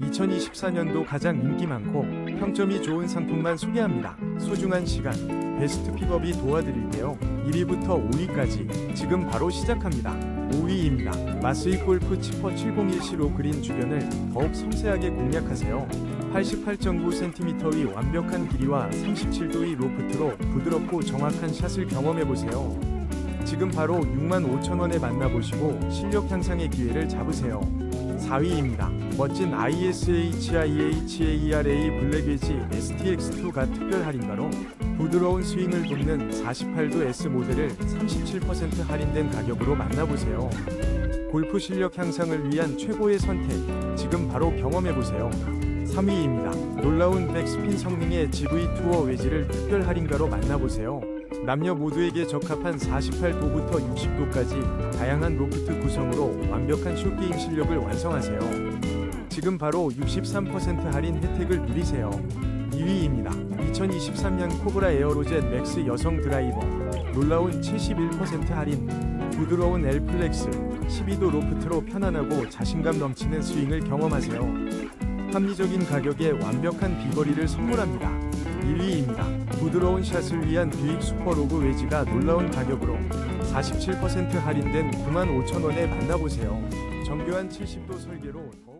2024년도 가장 인기 많고 평점이 좋은 상품만 소개합니다. 소중한 시간, 베스트 픽업이 도와드릴게요. 1위부터 5위까지 지금 바로 시작합니다. 5위입니다. 마스이 골프 치퍼 701C로 그린 주변을 더욱 섬세하게 공략하세요. 88.9cm의 완벽한 길이와 37도의 로프트로 부드럽고 정확한 샷을 경험해보세요. 지금 바로 65,000원에 만나보시고 실력 향상의 기회를 잡으세요. 4위입니다. 멋진 ISHIEHAERA 블랙에지 STX2가 특별 할인가로 부드러운 스윙을 돕는 48도 S 모델을 37% 할인된 가격으로 만나보세요. 골프 실력 향상을 위한 최고의 선택, 지금 바로 경험해보세요. 3위입니다. 놀라운 백스핀 성능의 GV 투어 웨지를 특별 할인가로 만나보세요. 남녀 모두에게 적합한 48도부터 60도까지 다양한 로프트 구성으로 완벽한 숏게임 실력을 완성하세요. 지금 바로 63% 할인 혜택을 누리세요. 2위입니다. 2023년 코브라 에어로젯 맥스 여성 드라이버 놀라운 71% 할인 부드러운 엘플렉스 12도 로프트로 편안하고 자신감 넘치는 스윙을 경험하세요. 합리적인 가격에 완벽한 비거리를 선물합니다. 1위입니다. 부드러운 샷을 위한 뷰익 슈퍼로그 웨지가 놀라운 가격으로 47% 할인된 95,000원에 만나보세요. 정교한 70도 설계로 더욱